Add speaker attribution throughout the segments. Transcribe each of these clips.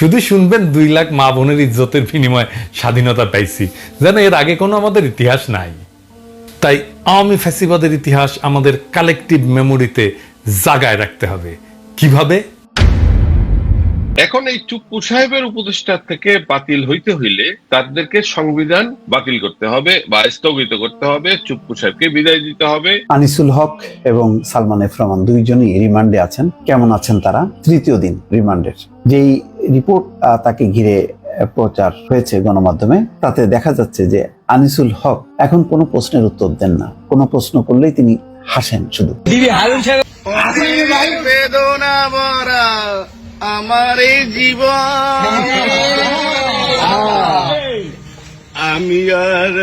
Speaker 1: শুধু শুনবেন দুই লাখ মা বোনের ইজ্জতের বিনিময়ে স্বাধীনতা পাইছি। যেন এর আগে কোনো আমাদের ইতিহাস নাই। তাই আওয়ামী ফ্যাসিবাদের ইতিহাস আমাদের কালেকটিভ মেমোরিতে জাগায় রাখতে হবে। কীভাবে?
Speaker 2: এখন এই চুপ্পু সাহেবের উপদেষ্টা থেকে বাতিল হইতে হইলে তাদেরকে সংবিধান বাতিল করতে হবে বা স্থগিত করতে হবে। চুপ্পু সাহেবকে বিদায় দিতে হবে।
Speaker 3: আনিসুল হক এবং সালমান এফ রহমান দুইজনই রিমান্ডে আছেন। কেমন আছেন তারা? তৃতীয় দিন রিমান্ডের। যেই রিপোর্ট তাকে ঘিরে প্রচার হয়েছে গণমাধ্যমে। তাতে দেখা যাচ্ছে যে আনিসুল হক এখন কোনো প্রশ্নের উত্তর দেন না। কোনো প্রশ্ন করলেই তিনি হাসেন শুধু।
Speaker 4: আমার জীবন। আমি আর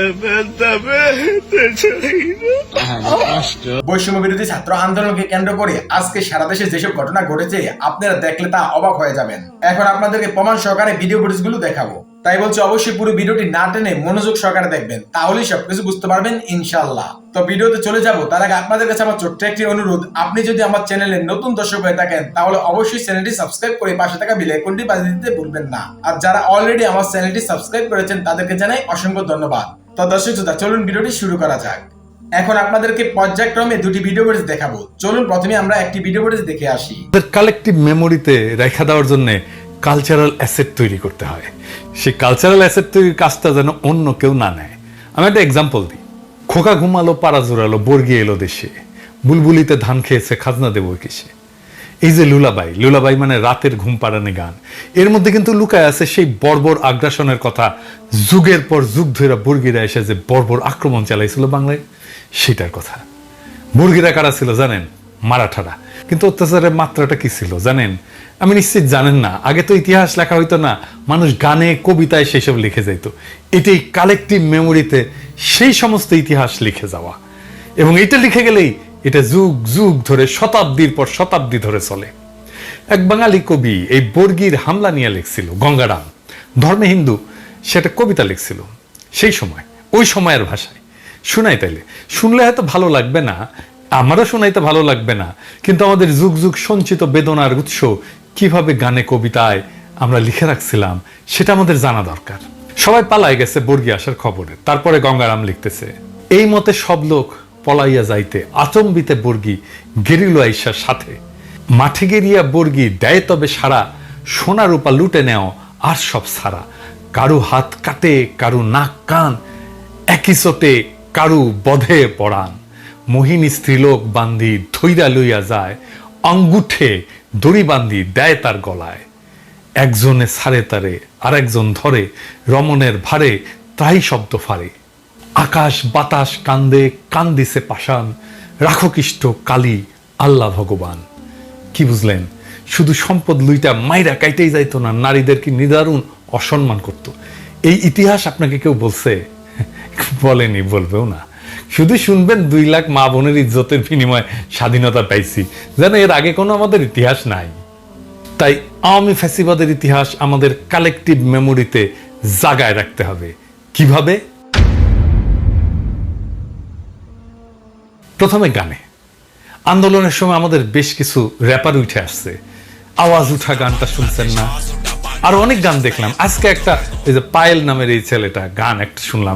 Speaker 4: না।
Speaker 5: বৈষম্য বিরোধী ছাত্র আন্দোলনকে কেন্দ্র করে আজকে সারা দেশে যেসব ঘটনা ঘটেছে আপনারা দেখলে তা অবাক হয়ে যাবেন। এখন আপনাদেরকে প্রমাণ সহকারে ভিডিও ফুটেজগুলো দেখাবো। তাই বলছি অবশ্যই পুরো ভিডিওটি না টেনে মনোযোগ সহকারে দেখবেন, তাহলেই সবকিছু বুঝতে পারবেন ইনশাল্লাহ তো ভিডিওতে চলে যাব, তার আগে আপনাদের কাছে আমার ছোট্ট একটি অনুরোধ, আপনি যদি আমার চ্যানেলে নতুন দর্শক হয়ে থাকেন, তাহলে অবশ্যই চ্যানেলটি সাবস্ক্রাইব করে পাশে থাকা বেল আইকনটি বাজিয়ে দিতে ভুলবেন না। আর যারা অলরেডি আমার চ্যানেলটি সাবস্ক্রাইব করেছেন, তাদেরকে জানাই অসংখ্য ধন্যবাদ। তো দর্শক শ্রোতা, চলুন ভিডিওটি শুরু করা যাক। এখন আপনাদেরকে পর্যায়ক্রমে দুটি ভিডিও ফুটেজ দেখাবো। চলুন প্রথমে আমরা একটি ভিডিও ফুটেজ দেখে আসি।
Speaker 1: কালেকটিভ মেমোরিতে রেখা দেওয়ার জন্য কালচারাল অ্যাসেট তৈরি করতে হয়। সেই কালচারাল অ্যাসেট তৈরির কাজটা যেন অন্য কেউ না নেয়। আমি একটা এক্সাম্পল দিই। খোকা ঘুমালো, পাড়া জোরালো বর্গি এলো দেশে। বুলবুলিতে ধান খেয়েছে, খাজনা দেবো কিসে? এই যে লুলাবাই লুলাবাই মানে রাতের ঘুম পাড়ানি গান। এর মধ্যে কিন্তু লুকায় আছে সেই বর্বর আগ্রাসনের কথা। যুগের পর যুগ ধরে বর্গিরা এসে যে বর্বর আক্রমণ চালাইছিল বাংলায়, সেটার কথা। মুরগিরা কারা ছিল জানেন? মারাঠারা। কিন্তু অত্যাচারের মাত্রাটা কি ছিল, জানেন? আমি নিশ্চিত জানেন না। আগে তো ইতিহাস লেখা হইতো না, মানুষ গানে, কবিতায় সেসব লিখে যাইত। এটাই কালেকটিভ মেমোরিতে সেই সমস্ত ইতিহাস লিখে যাওয়া। এবং এটা লিখে গেলেই এটা যুগ যুগ ধরে, শতাব্দীর পর শতাব্দী ধরে চলে। এক বাঙালি কবি এই বর্গীর হামলা নিয়ে লিখছিল, গঙ্গারাম। ধর্মে হিন্দু সেটা কবিতা লিখছিল, সেই সময়, ওই সময়ের ভাষায়। শোনাই তাইলে। শুনলে হয়তো ভালো লাগবে না আমারও শোনাইতে ভালো লাগবে না, কিন্তু আমাদের যুগ যুগ সঞ্চিত বেদনার উৎস কীভাবে গানে কবিতায় আমরা লিখে রাখছিলাম, সেটা আমাদের জানা দরকার। সবাই পালায় গেছে বর্গী আসার খবরে, তারপরে গঙ্গারাম লিখতেছে, এই মতে সব লোক পলাইয়া যাইতে আচম্বিতে বর্গী গেরিল আইসার সাথে। মাঠে গেরিয়া বর্গী দেয় তবে সারা সোনা রূপা লুটে নেও আর সব সারা কারু হাত কাটে, কারু নাক কান, একই চোটে কারু বধে পড়ান মোহিনী স্ত্রীলোক বান্ধি ধৈরা লইয়া যায় অঙ্গুঠে দড়ি বান্ধি দেয় তার গলায়। একজনে সারে তারে আর একজন ধরে, রমণের ভারে তাই শব্দ ফারে আকাশ বাতাস কান্দে, কান্দিছে পাষাণ রাখো কিষ্ট কালী, আল্লাহ ভগবান। কি বুঝলেন, শুধু সম্পদ লুইটা মাইরা কাইটেই যাইতো না, নারীদের কি নিদারুণ অসম্মান করত। এই ইতিহাস আপনাকে কেউ বলছে? বলেনি, বলবেও না। শুধু শুনবেন দুই লাখ মা বোনের ইজ্জতের বিনিময়ে স্বাধীনতা পাইছি। যেন এর আগে কোনো আমাদের ইতিহাস নাই। তাই আওয়ামী ফ্যাসিবাদের ইতিহাস আমাদের কালেকটিভ মেমোরিতে জাগায় রাখতে হবে। কীভাবে? প্রথমে গানে। আন্দোলনের সময় আমাদের বেশ কিছু র্যাপার উঠে আসছে। আওয়াজ উঠা গানটা শুনছেন না। আর অনেক গান দেখলাম। আজকে একটা এই যে পায়েল নামের এই ছেলেটা গান একটা শুনলাম।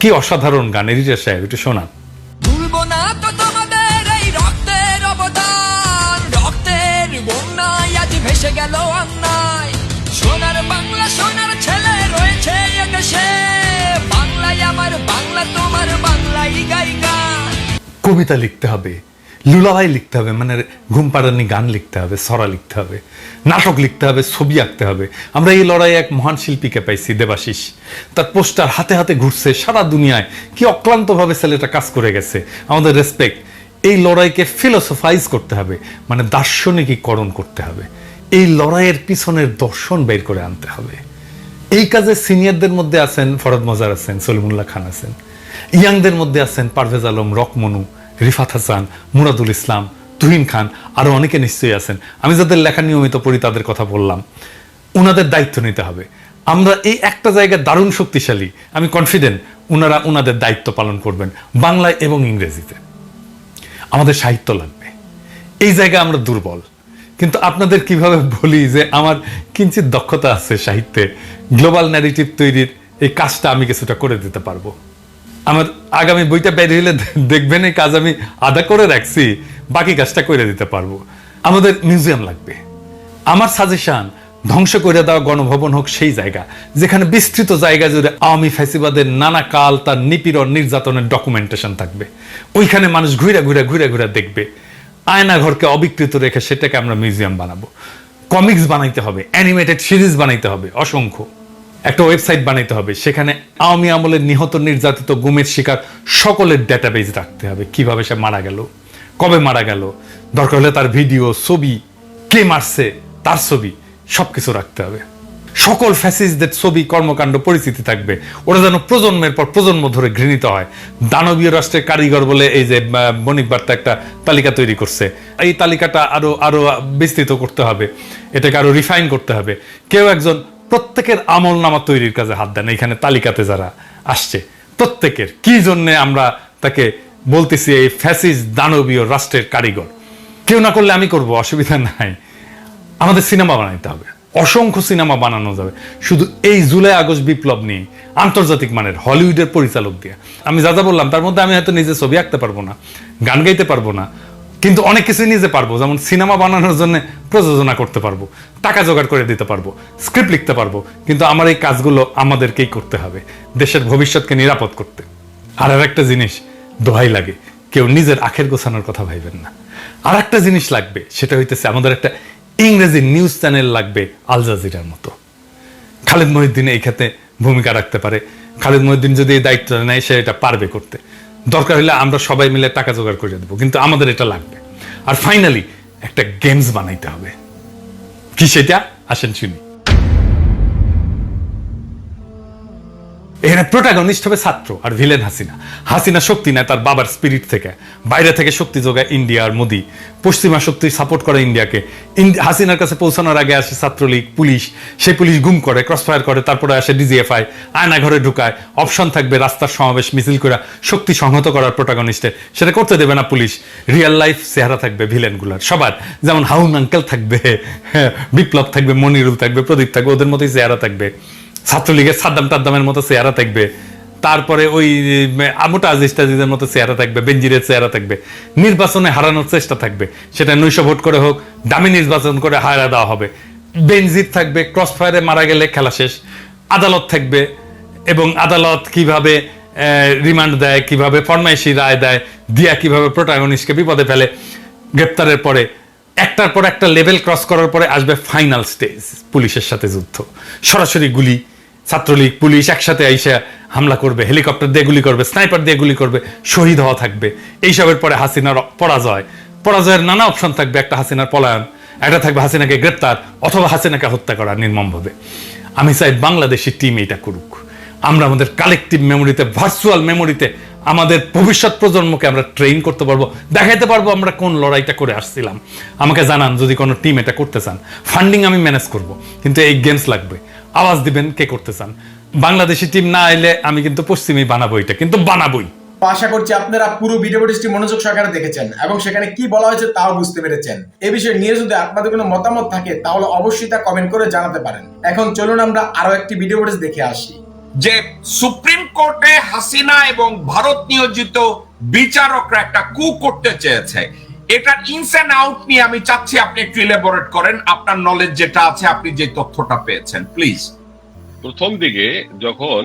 Speaker 1: কি অসাধারণ গান এরিটা সাহেব একটু শোনান।
Speaker 6: না তো তোমাদের এই রক্তের অবদান। রক্তের বন্যায় আজ ভেসে গেল অন্যায়। সোনার বাংলা সোনার ছেলে রয়েছে এদেশে। বাংলায় আমার বাংলা তোমার বাংলাই গাই
Speaker 1: কবিতা লিখতে হবে। লুলাভাই লিখতে হবে মানে ঘুম পাড়ানি গান লিখতে হবে সরা লিখতে হবে, নাটক লিখতে হবে, ছবি আঁকতে হবে। আমরা এই লড়াইয়ে এক মহান শিল্পীকে পাইছি, দেবাশিস। তার পোস্টার হাতে হাতে ঘুরছে, সারা দুনিয়ায় কি অক্লান্তভাবে ছেলেটা কাজ করে গেছে। আমাদের রেসপেক্ট এই লড়াইকে ফিলোসফাইজ করতে হবে মানে দার্শনিকীকরণ করতে হবে। এই লড়াইয়ের পিছনের দর্শন বের করে আনতে হবে। এই কাজে সিনিয়রদের মধ্যে আছেন ফরদ মজার আছেন, সলিমুল্লাহ খান আছেন। ইয়াংদের মধ্যে আছেন পারভেজ আলম, রকমনু। রিফাত হাসান, মুরাদুল ইসলাম, তুহিন খান, আরও অনেকে নিশ্চয়ই আছেন। আমি যাদের লেখা নিয়মিত পড়ি, তাদের কথা বললাম। ওনাদের দায়িত্ব নিতে হবে। আমরা এই একটা জায়গায় দারুণ শক্তিশালী, আমি কনফিডেন্ট ওনারা ওনাদের দায়িত্ব পালন করবেন, বাংলায় এবং ইংরেজিতে। আমাদের সাহিত্য লাগবে। এই জায়গায় আমরা দুর্বল। কিন্তু আপনাদের কীভাবে বলি যে আমার কিঞ্চিত দক্ষতা আছে সাহিত্যে, গ্লোবাল ন্যারেটিভ তৈরির এই কাজটা আমি কিছুটা করে দিতে পারব। আমার আগামী বইটা বেরিয়ে হলে দেখবেন, এই কাজ আমি আদা করে রাখছি, বাকি কাজটা করে দিতে পারব। আমাদের মিউজিয়াম লাগবে। আমার সাজেশন ধ্বংস করে দেওয়া গণভবন হোক সেই জায়গা, যেখানে বিস্তৃত জায়গা জুড়ে আওয়ামী ফ্যাসিবাদের নানা কাল তার নিপীড়ন, নির্যাতনের ডকুমেন্টেশন থাকবে। ওইখানে মানুষ ঘুরে ঘুরে ঘুরে ঘুরে দেখবে। আয়না ঘরকে অবিকৃত রেখে সেটাকে আমরা মিউজিয়াম বানাবো। কমিক্স বানাইতে হবে অ্যানিমেটেড সিরিজ বানাইতে হবে, অসংখ্য। একটা ওয়েবসাইট বানাইতে হবে। সেখানে আওয়ামী আমলের নিহত নির্যাতিত গুমের শিকার সকলের ডেটাবেজ রাখতে হবে। কীভাবে সে মারা গেল? কবে মারা গেল? দরকার হলে তার ভিডিও ছবি, কে মারছে, তার ছবি, সবকিছু রাখতে হবে। সকল ফ্যাসিস্টদের ছবি, কর্মকাণ্ড, পরিচিতি থাকবে। ওরা যেন প্রজন্মের পর প্রজন্ম ধরে ঘৃণিত হয়। দানবীয় রাষ্ট্রের কারিগর বলে এই যে বণিক বার্তা একটা তালিকা তৈরি করছে। এই তালিকাটা আরও আরও বিস্তৃত করতে হবে। এটাকে আরও রিফাইন করতে হবে। কেউ একজন প্রত্যেকের আমল নামা তৈরির কাজে হাত দেন এখানে তালিকাতে যারা আসছে। প্রত্যেকের, কি জন্য আমরা তাকে বলতেছি এই ফ্যাসিস দানবীয় রাষ্ট্রের কারিগর? কেউ না করলে আমি করব, অসুবিধা নাই। আমাদের সিনেমা বানাইতে হবে, অসংখ্য সিনেমা বানানো যাবে। শুধু এই জুলাই আগস্ট বিপ্লব নিয়ে, আন্তর্জাতিক মানের হলিউডের পরিচালক দিয়ে। আমি যা যা বললাম, তার মধ্যে আমি হয়তো নিজে ছবি আঁকতে পারব না, গান গাইতে পারব না কিন্তু অনেক কিছুই নিজে পারব। যেমন সিনেমা বানানোর জন্য প্রযোজনা করতে পারব, টাকা জোগাড় করে দিতে পারব স্ক্রিপ্ট লিখতে পারব, কিন্তু আমার এই কাজগুলো আমাদেরকেই করতে হবে, দেশের ভবিষ্যৎকে নিরাপদ করতে। আর আর একটা জিনিস, দোহাই লাগে, কেউ নিজের আখের গোছানোর কথা ভাইবেন না। আর একটা জিনিস লাগবে, সেটা হইতেছে আমাদের একটা ইংরেজি নিউজ চ্যানেল লাগবে, আল জাজিরার মতো। খালেদ মহিউদ্দিন এই ক্ষেত্রে ভূমিকা রাখতে পারে, খালেদ মহিউদ্দিন যদি এই দায়িত্ব নেয়, সে এটা পারবে করতে। দরকার হলে আমরা সবাই মিলে টাকা জোগাড় করে দেবো, কিন্তু আমাদের এটা লাগবে। আর ফাইনালি একটা গেমস বানাইতে হবে। কি সেটা? আসেন শুনি। এখানে প্রোটাগনিস্ট হবে ছাত্র আর ভিলেন হাসিনা। হাসিনা শক্তি নেয় তার বাবার স্পিরিট থেকে। বাইরে থেকে শক্তি যোগায় ইন্ডিয়া আর মোদি। পশ্চিমা শক্তি সাপোর্ট করে ইন্ডিয়াকে। হাসিনার কাছে পৌঁছানোর আগে আসে ছাত্রলীগ, পুলিশ। সেই পুলিশ গুম করে ক্রস ফায়ার করে, তারপরে আসে ডিজিএফআই আয়না ঘরে ঢুকায়। অপশন থাকবে রাস্তার সমাবেশ মিছিল করে শক্তি সংহত করার প্রোটাগনিস্টের সেটা করতে দেবে না পুলিশ। রিয়েল লাইফ চেহারা থাকবে ভিলেনগুলার সবার। যেমন হাউন আঙ্কেল থাকবে, বিপ্লব থাকবে, মনিরুল থাকবে, প্রদীপ থাকবে, ওদের মতোই চেহারা থাকবে। ছাত্রলীগের সাদ্দাম টাদ্দামের মতো চেহারা থাকবে। তারপরে ওই আমোটা আজিজ টাজিজের মতো চেহারা থাকবে বেঞ্জিরের চেহারা থাকবে। নির্বাচনে হারানোর চেষ্টা থাকবে। সেটা নৈশ ভোট করে হোক, দামি নির্বাচন করে হারা দেওয়া হবে। বেনজির থাকবে ক্রস ফায়ারে মারা গেলে খেলা শেষ। আদালত থাকবে এবং আদালত কীভাবে রিমান্ড দেয়, কীভাবে ফরমাইশি রায় দেয়, দিয়া কীভাবে প্রোটাগনিস্টকে বিপদে ফেলে, গ্রেপ্তারের পরে একটার পর একটা লেভেল ক্রস করার পরে আসবে ফাইনাল স্টেজ, পুলিশের সাথে যুদ্ধ। সরাসরি গুলি ছাত্রলীগ, পুলিশ একসাথে আইসা হামলা করবে, হেলিকপ্টার দিয়ে গুলি করবে, স্নাইপার দিয়ে গুলি করবে, শহীদ হওয়া থাকবে। এইসবের পরে হাসিনার পরাজয়। পরাজয়ের নানা অপশন থাকবে, একটা হাসিনার পলায়ন, একটা থাকবে হাসিনাকে গ্রেপ্তার অথবা হাসিনাকে হত্যা করা নির্মমভাবে। আমি চাই বাংলাদেশি টিম এটা করুক। আমরা আমাদের কালেকটিভ মেমোরিতে ভার্চুয়াল মেমোরিতে আমাদের ভবিষ্যৎ প্রজন্মকে আমরা ট্রেন করতে পারব, দেখাইতে পারব আমরা কোন লড়াইটা করে আসছিলাম। আমাকে জানান যদি কোনো টিম এটা করতে চান। ফান্ডিং আমি ম্যানেজ করব, কিন্তু এই গেমস লাগবে। আওয়াজ দিবেন কে করতে চান। বাংলাদেশি টিম না এলে আমি কিন্তু পশ্চিমেই বানাবো এটা কিন্তু বানাবোই।
Speaker 5: আশা করছি আপনারা পুরো ভিডিও ফুটেজটি মনোযোগ সহকারে দেখেছেন এবং সেখানে কি বলা হয়েছে তাও বুঝতে পেরেছেন। এ বিষয়ে নিয়ে যদি আপনাদের কোনো মতামত থাকে তাহলে অবশ্যই তা কমেন্ট করে জানাতে পারেন। এখন চলুন আমরা আরও একটি ভিডিও ফুটেজ দেখে আসি।
Speaker 7: যে সুপ্রিম কোর্টে হাসিনা এবং ভারত নিয়োজিত বিচারকরা একটা কু করতে চেয়েছে। এটার ইনস এন্ড আউট নিয়ে আমি চাচ্ছি আপনি একটু ইলেবোরেট করেন। আপনার নলেজ যেটা আছে, আপনি যে তথ্যটা পেয়েছেন প্লিজ
Speaker 2: প্রথম দিকে যখন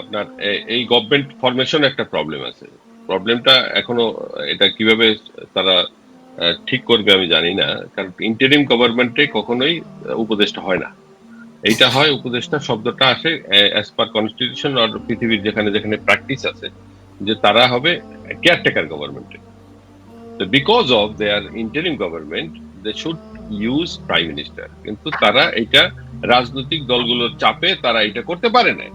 Speaker 2: আপনার এই গভর্নমেন্ট ফরমেশন একটা প্রবলেম আছে। প্রবলেমটা এখনও এটা কীভাবে তারা ঠিক করবে আমি জানি না। কারণ ইন্টারিম গভর্নমেন্টে কখনোই উপদেষ্টা হয় না। এইটা হয় উপদেষ্টা শব্দটা আসে অ্যাজ পার কনস্টিটিউশন আর পৃথিবীর যেখানে যেখানে প্র্যাকটিস আছে, যে তারা হবে caretaker গভর্নমেন্টে because of their interim government they should use prime minister কিন্তু তারা এটা রাজনৈতিক দলগুলোর চাপে তারা এটা করতে পারে না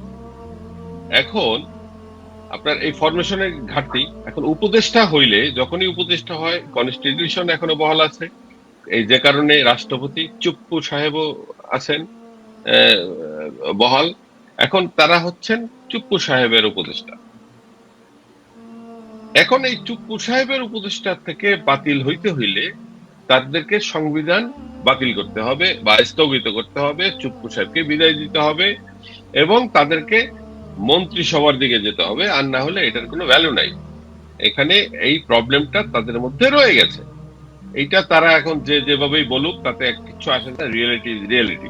Speaker 2: এখন আপনার এই ফরমেশনের ঘাটতি, এখন উপদেষ্টা হইলে যখনই উপদেষ্টা হয় কনস্টিটিউশন এখনও বহাল আছে। এই যে কারণে রাষ্ট্রপতি চুপ্পু সাহেবও আছেন বহাল। এখন তারা হচ্ছেন চুপ্পু সাহেবের উপদেষ্টা। এখন এই চুপ্পু সাহেবের উপদেষ্টা থেকে বাতিল হইতে হইলে তাদেরকে সংবিধান বাতিল করতে হবে বা স্থগিত করতে হবে, চুপ্পু সাহেবকে বিদায় দিতে হবে এবং তাদেরকে মন্ত্রিসভার দিকে যেতে হবে। আর না হলে এটার কোনো ভ্যালু নাই। এখানে এই প্রবলেমটা তাদের মধ্যে রয়ে গেছে। এইটা তারা এখন যে যেভাবেই বলুক, তাতে কিছু আসে না রিয়েলিটি রিয়েলিটি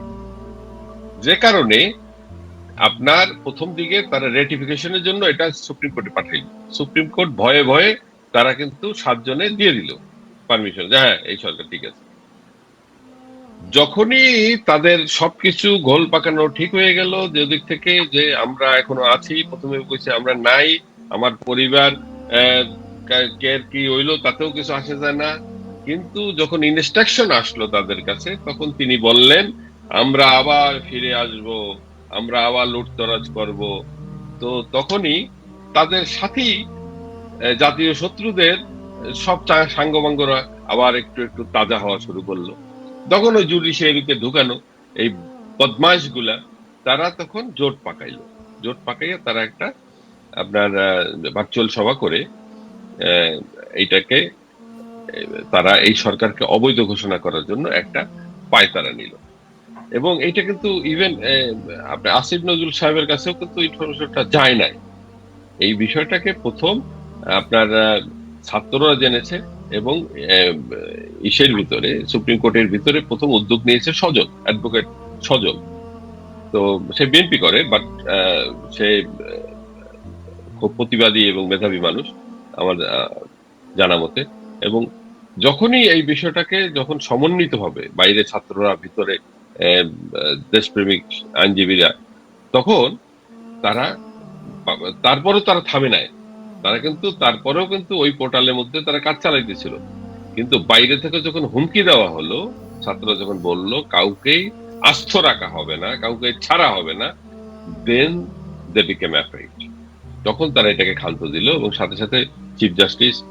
Speaker 2: যে কারণে আপনার প্রথম দিকে তারা রেটিফিকেশনের জন্য এটা সুপ্রিম কোর্টে পাঠাইল। সুপ্রিম কোর্ট ভয়ে ভয়ে তারা কিন্তু সাতজনে দিয়ে দিল পারমিশন হ্যাঁ এই সরকার ঠিক আছে। যখনই তাদের সবকিছু গোল পাকানো ঠিক হয়ে গেল যে দিক থেকে যে আমরা এখনও আছি প্রথমে কইছে আমরা নাই আমার পরিবার আহ, কা- কে কি হইল তাতেও কিছু আসে যায় না। কিন্তু যখন ইনস্ট্রাকশন আসলো তাদের কাছে তখন তিনি বললেন আমরা আবার ফিরে আসব। আমরা আবার লুটতরাজ করব। তো তখনই তাদের সাথী আহ, জাতীয় শত্রুদের সব সাঙ্গপাঙ্গরা আবার একটু একটু তাজা হওয়া শুরু করল। তখন ওই জুডিশিয়ারিতে ঢুকানো এই বদমাইশগুলা তারা তখন জোট পাকাইলো। জোট পাকাইয়া তারা একটা আপনার ভার্চুয়াল সভা করে এইটাকে তারা এই সরকারকে অবৈধ ঘোষণা করার জন্য একটা পায়তারা নিল। এবং এইটা কিন্তু ইভেন আপনার আসিফ নজরুল সাহেবের কাছেও কিন্তু ইনফরমেশনটা যায় নাই। এই বিষয়টাকে প্রথম আপনার ছাত্ররা জেনেছে এবং ইসের ভিতরে, সুপ্রিম কোর্টের ভিতরে প্রথম উদ্যোগ নিয়েছে সজল অ্যাডভোকেট সজল। তো সে বিএনপি করে বাট সে খুব প্রতিবাদী এবং মেধাবী মানুষ, আমার জানা মতে। এবং যখনই এই বিষয়টাকে যখন সমন্বিত হবে বাইরে ছাত্ররা ভিতরে দেশপ্রেমিক আইনজীবীরা। তখন তারা তারপরেও তারা থামে নাই। তারা কিন্তু, তারপরেও কিন্তু ওই পোর্টালের মধ্যে তারা কাজ চালাইতেছিল। কিন্তু বাইরে থেকে যখন হুমকি দেওয়া হলো, ছাত্ররা যখন বলল, কাউকেই আস্থ রাখা হবে না, কাউকে ছাড়া হবে না দেন দে বিকেম অ্যাফ্রাইড তখন তারা এটাকে ক্ষান্ত দিল এবং সাথে সাথে চিফ জাস্টিস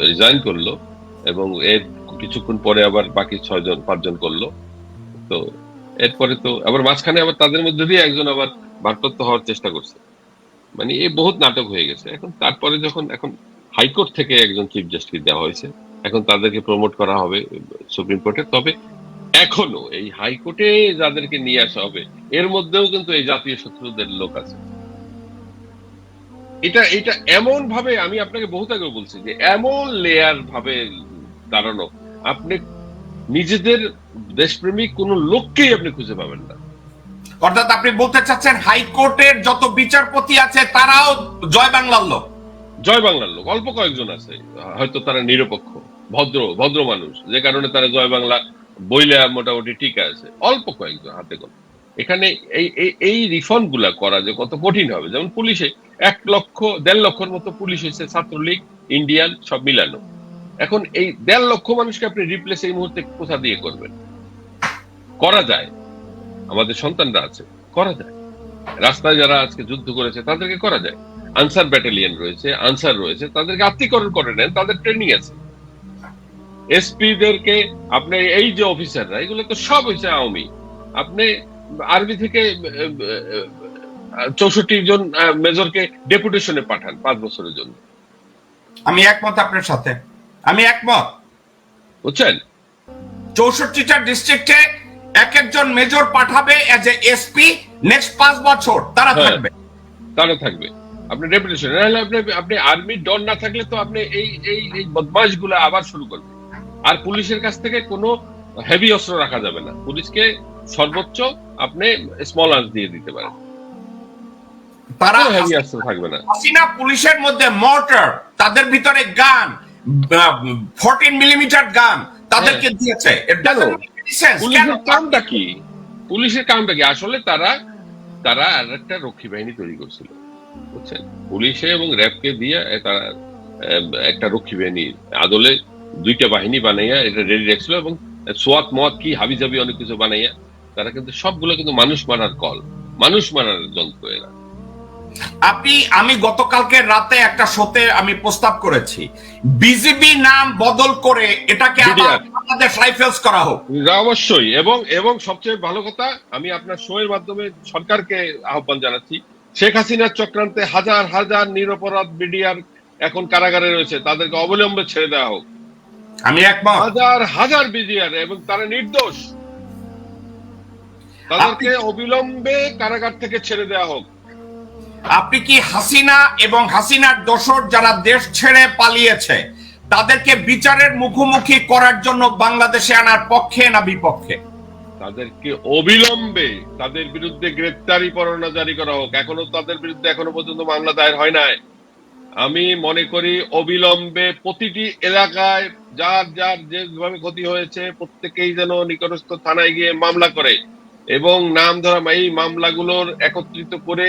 Speaker 2: রিজাইন করল এবং এর কিছুক্ষণ পরে আবার বাকি ছয়জন, পাঁচজন করল। তো এরপরে তো আবার মাঝখানে আবার তাদের মধ্যে দিয়ে একজন আবার ভারপ্রাপ্ত হওয়ার চেষ্টা করছে। মানে এই বহুত নাটক হয়ে গেছে। এখন তারপরে যখন এখন হাইকোর্ট থেকে একজন চিফ জাস্টিস দেওয়া হয়েছে, এখন তাদেরকে প্রমোট করা হবে সুপ্রিম কোর্টে তবে এখনও এই হাইকোর্টে যাদেরকে নিয়ে আসা হবে, এর মধ্যেও কিন্তু এই জাতীয় শত্রুদের লোক আছে। এটা এটা এমন ভাবে আমি আপনাকে বহুত আগে বলছি যে এমন লেয়ার ভাবে দাঁড়ানো। আপনি নিজেদের দেশপ্রেমিক কোন লোককেই আপনি খুঁজে পাবেন না।
Speaker 7: অর্থাৎ আপনি বলতে চাচ্ছেন হাইকোর্টের যত বিচারপতি আছে তারাও জয় বাংলার লোক।
Speaker 2: জয় বাংলার লোক। অল্প কয়েকজন আছে। হয়তো তারা নিরপেক্ষ ভদ্র ভদ্র মানুষ। যে কারণে তারা জয় বাংলা বইলে মোটামুটি টিকা আছে। অল্প কয়েকজন হাতে কম এখানে এই এই এই রিফর্মগুলা করা যে কত কঠিন হবে। যেমন পুলিশে এক লক্ষ দেড় লক্ষর মতো পুলিশ হয়েছে ছাত্রলীগ ইন্ডিয়ান সব মিলানো। এখন এই দেড় লক্ষ মানুষকে আপনি রিপ্লেস এই মুহূর্তে কোথা দিয়ে করবেন? করা যায়। আমাদের সন্তানরা আছে, করা যায়। রাস্তায় যারা আজকে যুদ্ধ করেছে, তাদেরকে করা যায়। আনসার ব্যাটালিয়ন রয়েছে, আনসার রয়েছে, তাদেরকে আত্মীকরণ করে নেন, তাদের ট্রেনিং আছে। এসপি দেরকে আপনি, এই যে অফিসাররা এগুলো তো সব হয়েছে আওয়ামী। আপনি আর্মি থেকে চৌষট্টি জন মেজরকে ডেপুটেশনে পাঠান পাঁচ বছরের জন্য।
Speaker 7: আমি একমত আপনার সাথে। আমি একমত।
Speaker 2: বুঝছেন?
Speaker 7: চৌষট্টিটা ডিস্ট্রিক্টে এক একজন মেজর পাঠাবে এজ এ এসপি নেক্সট পাঁচ বছর তারা
Speaker 2: হ্যাঁ।
Speaker 7: থাকবে।
Speaker 2: তারা থাকবে। নাহলে আপনি আপনি আর্মির ডন না থাকলে তো আপনি এই এই এই আবার শুরু করবেন। আর পুলিশের কাছ থেকে কোনো হেভি অস্ত্র রাখা যাবে না। পুলিশকে সর্বোচ্চ আপনি স্মল আর্মস দিয়ে দিতে পারেন।
Speaker 7: তারা
Speaker 2: হেভি অস্ত্র থাকবে না।
Speaker 7: হাসিনা পুলিশের মধ্যে মোটর তাদের ভিতরে গান ফোরটিন মিলিমিটার গান তাদেরকে দিয়েছে। Any sense.
Speaker 2: পুলিশের কামটা কি? পুলিশের কামটা কি? আসলে তারা তারা আর একটা রক্ষী বাহিনী তৈরি করছিল বুঝছেন? পুলিশে এবং র্যাবকে দিয়ে তারা একটা রক্ষী বাহিনী আদলে দুইটা বাহিনী বানাইয়া এটা রেডি রাখছিল এবং সোয়াত মত কি হাবি জাবি অনেক কিছু বানাইয়া তারা কিন্তু সবগুলো কিন্তু মানুষ মারার কল মানুষ মারার যন্ত্র এরা।
Speaker 7: আপনি আমি গতকালকে রাতে একটা শোতে আমি প্রস্তাব করেছি। বিজিবি নাম বদল করে এটাকে
Speaker 2: BDR
Speaker 7: রাইফেলস করা হোক।
Speaker 2: অবশ্যই। এবং এবং সবচেয়ে ভালো কথা আমি আপনার শো এর মাধ্যমে সরকারকে আহ্বান জানাচ্ছি। শেখ হাসিনার চক্রান্তে হাজার হাজার নিরপরাধ মিডিয়ার এখন কারাগারে রয়েছে। তাদেরকে অবিলম্বে ছেড়ে দেওয়া হোক।
Speaker 7: আমি একমত।
Speaker 2: হাজার হাজার বিডিআর এবং তারা নির্দোষ। তাদেরকে অবিলম্বে কারাগার থেকে ছেড়ে দেওয়া হোক।
Speaker 7: আপনি কি হাসিনা এবং হাসিনার দোসর যারা দেশ ছেড়ে পালিয়েছে, তাদেরকে বিচারের মুখোমুখি করার জন্য বাংলাদেশে আনার পক্ষে না বিপক্ষে?
Speaker 2: তাদেরকে অবিলম্বে তাদের বিরুদ্ধে গ্রেপ্তারি পরোয়ানা জারি করা হোক। এখনও তাদের বিরুদ্ধে এখনও পর্যন্ত মামলা দায়ের হয় নাই। আমি মনে করি অবিলম্বে প্রতিটি এলাকায় যার যার যেভাবে ক্ষতি হয়েছে, প্রত্যেকেই যেন নিকটস্থ থানায় গিয়ে মামলা করে এবং নাম ধরা, এই মামলাগুলোর একত্রিত করে